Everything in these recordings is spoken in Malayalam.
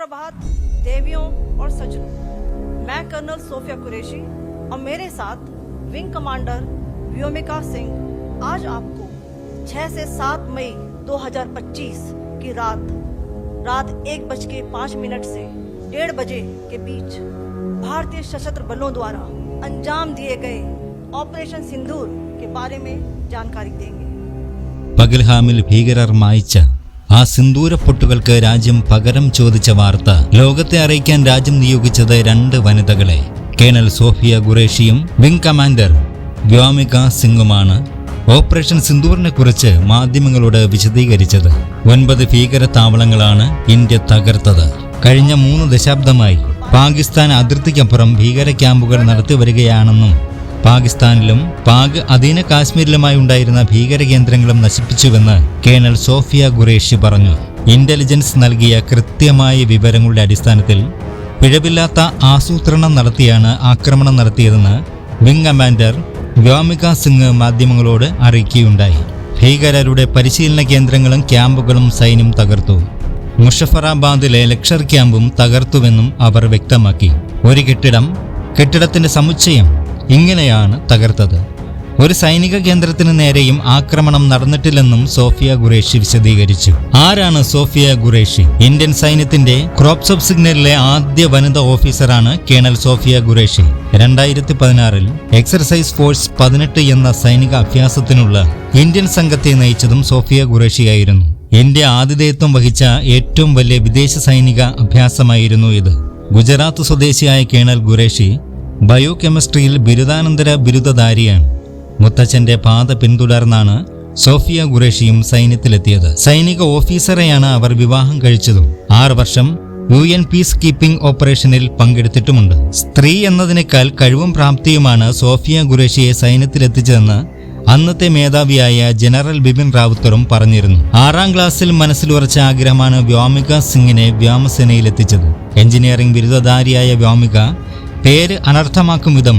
सुप्रभात देवियों और सज्जनों मैं कर्नल सोफिया कुरैशी और मेरे साथ विंग कमांडर व्योमिका सिंह आज आपको 6 से 7 मई 2025 की रात रात एक बज के पाँच मिनट से डेढ़ बजे के बीच भारतीय सशस्त्र बलों द्वारा अंजाम दिए गए ऑपरेशन सिंदूर के बारे में जानकारी देंगे പഗൽഹാമിൽ ഭീകരർ മായ്ച്ച ആ സിന്ദൂര പൊട്ടുകൾക്ക് രാജ്യം പകരം ചോദിച്ച വാർത്ത. ലോകത്തെ അറിയിക്കാൻ രാജ്യം നിയോഗിച്ചത് രണ്ട് വനിതകളെ. കേണൽ സോഫിയ ഖുറേഷിയും വിംഗ് കമാൻഡർ വ്യോമിക സിംഗുമാണ് ഓപ്പറേഷൻ സിന്ദൂറിനെ കുറിച്ച് മാധ്യമങ്ങളോട് വിശദീകരിച്ചത്. ഒൻപത് ഭീകര താവളങ്ങളാണ് ഇന്ത്യ തകർത്തത്. കഴിഞ്ഞ മൂന്ന് ദശാബ്ദമായി പാകിസ്ഥാൻ അതിർത്തിക്കപ്പുറം ഭീകര ക്യാമ്പുകൾ നടത്തി വരികയാണെന്നും പാകിസ്ഥാനിലും പാക് അധീന കാശ്മീരിലുമായി ഉണ്ടായിരുന്ന ഭീകര കേന്ദ്രങ്ങളും നശിപ്പിച്ചുവെന്ന് കേണൽ സോഫിയ ഖുറേഷി പറഞ്ഞു. ഇന്റലിജൻസ് നൽകിയ കൃത്യമായ വിവരങ്ങളുടെ അടിസ്ഥാനത്തിൽ പിഴവില്ലാത്ത ആസൂത്രണം നടത്തിയാണ് ആക്രമണം നടത്തിയതെന്ന് വിംഗ് കമാൻഡർ വ്യോമിക സിംഗ് മാധ്യമങ്ങളോട് അറിയിക്കുകയുണ്ടായി. ഭീകരരുടെ പരിശീലന കേന്ദ്രങ്ങളും ക്യാമ്പുകളും സൈന്യം തകർത്തു. മുഷഫറാബാദിലെ ലക്ഷർ ക്യാമ്പും തകർത്തുവെന്നും അവർ വ്യക്തമാക്കി. ഒരു കെട്ടിടം കെട്ടിടത്തിന്റെ സമുച്ചയം ഇങ്ങനെയാണ് തകർത്തത്. ഒരു സൈനിക കേന്ദ്രത്തിന് നേരെയും ആക്രമണം നടന്നിട്ടില്ലെന്നും സോഫിയ ഖുറേഷി വിശദീകരിച്ചു. ആരാണ് സോഫിയ ഖുറേഷി? ഇന്ത്യൻ സൈന്യത്തിന്റെ ക്രോപ്സ് ഓഫ് സിഗ്നലിലെ ആദ്യ വനിതാ ഓഫീസറാണ് കേണൽ സോഫിയ ഖുറേഷി. രണ്ടായിരത്തി പതിനാറിൽ എക്സർസൈസ് ഫോഴ്സ് പതിനെട്ട് എന്ന സൈനിക അഭ്യാസത്തിനുള്ള ഇന്ത്യൻ സംഘത്തെ നയിച്ചതും സോഫിയ ഖുറേഷിയായിരുന്നു. ഇന്ത്യ ആതിഥേയത്വം വഹിച്ച ഏറ്റവും വലിയ വിദേശ സൈനിക അഭ്യാസമായിരുന്നു ഇത്. ഗുജറാത്ത് സ്വദേശിയായ കേണൽ ഖുറേഷി ബയോ കെമിസ്ട്രിയിൽ ബിരുദാനന്തര ബിരുദധാരിയാണ്. മുത്തച്ഛന്റെ പാത പിന്തുടർന്നാണ് സോഫിയ ഖുറേഷിയും സൈന്യത്തിലെത്തിയത്. സൈനിക ഓഫീസറെയാണ് അവർ വിവാഹം കഴിച്ചതും. ആറ് വർഷം യു എൻ പീസ് കീപ്പിംഗ് ഓപ്പറേഷനിൽ പങ്കെടുത്തിട്ടുമുണ്ട്. സ്ത്രീ എന്നതിനേക്കാൾ കഴിവും പ്രാപ്തിയുമാണ് സോഫിയ ഖുറേഷിയെ സൈന്യത്തിലെത്തിച്ചതെന്ന് അന്നത്തെ മേധാവിയായ ജനറൽ ബിപിൻ റാവുത്തറും പറഞ്ഞിരുന്നു. ആറാം ക്ലാസ്സിൽ മനസ്സിലുറച്ച ആഗ്രഹമാണ് വ്യോമിക സിംഗിനെ വ്യോമസേനയിലെത്തിച്ചത്. എഞ്ചിനീയറിംഗ് ബിരുദധാരിയായ വ്യോമിക പേര് അനർത്ഥമാക്കും വിധം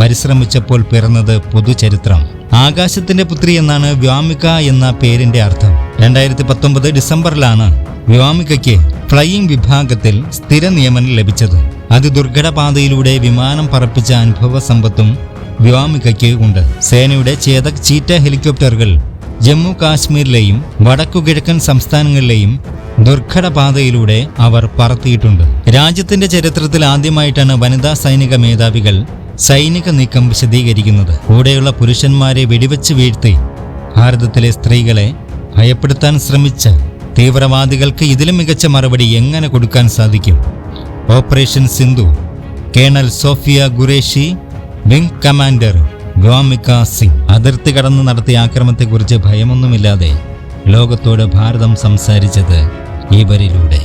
പരിശ്രമിച്ചപ്പോൾ പിറന്നത് പൊതുചരിത്രം. ആകാശത്തിന്റെ പുത്രി എന്നാണ് വ്യോമിക എന്ന പേരിന്റെ അർത്ഥം. രണ്ടായിരത്തി പത്തൊമ്പത് ഡിസംബറിലാണ് വ്യോമികയ്ക്ക് ഫ്ലൈയിംഗ് വിഭാഗത്തിൽ സ്ഥിര നിയമനം ലഭിച്ചത്. അതിദുർഘട പാതയിലൂടെ വിമാനം പറപ്പിച്ച അനുഭവ സമ്പത്തും വ്യോമികയ്ക്ക് ഉണ്ട്. സേനയുടെ ചേതക് ചീറ്റ ഹെലികോപ്റ്ററുകൾ ജമ്മു കാശ്മീരിലെയും വടക്കു കിഴക്കൻ സംസ്ഥാനങ്ങളിലെയും ദുർഘട പാതയിലൂടെ അവർ പറത്തിയിട്ടുണ്ട്. രാജ്യത്തിന്റെ ചരിത്രത്തിൽ ആദ്യമായിട്ടാണ് വനിതാ സൈനിക മേധാവികൾ സൈനിക നീക്കം വിശദീകരിക്കുന്നത്. കൂടെയുള്ള പുരുഷന്മാരെ വെടിവെച്ച് വീഴ്ത്തി ഭാരതത്തിലെ സ്ത്രീകളെ ഭയപ്പെടുത്താൻ ശ്രമിച്ച തീവ്രവാദികൾക്ക് ഇതിലും മികച്ച മറുപടി എങ്ങനെ കൊടുക്കാൻ സാധിക്കും? Operation Sindoor colonel Sophia Qureshi wing commander Vyomika Singh. അതിർത്തി കടന്ന് നടത്തിയ ആക്രമണത്തെക്കുറിച്ച് ഭയമൊന്നുമില്ലാതെ ലോകത്തോട് ഭാരതം സംസാരിച്ചത് ഇവരിലൂടെ.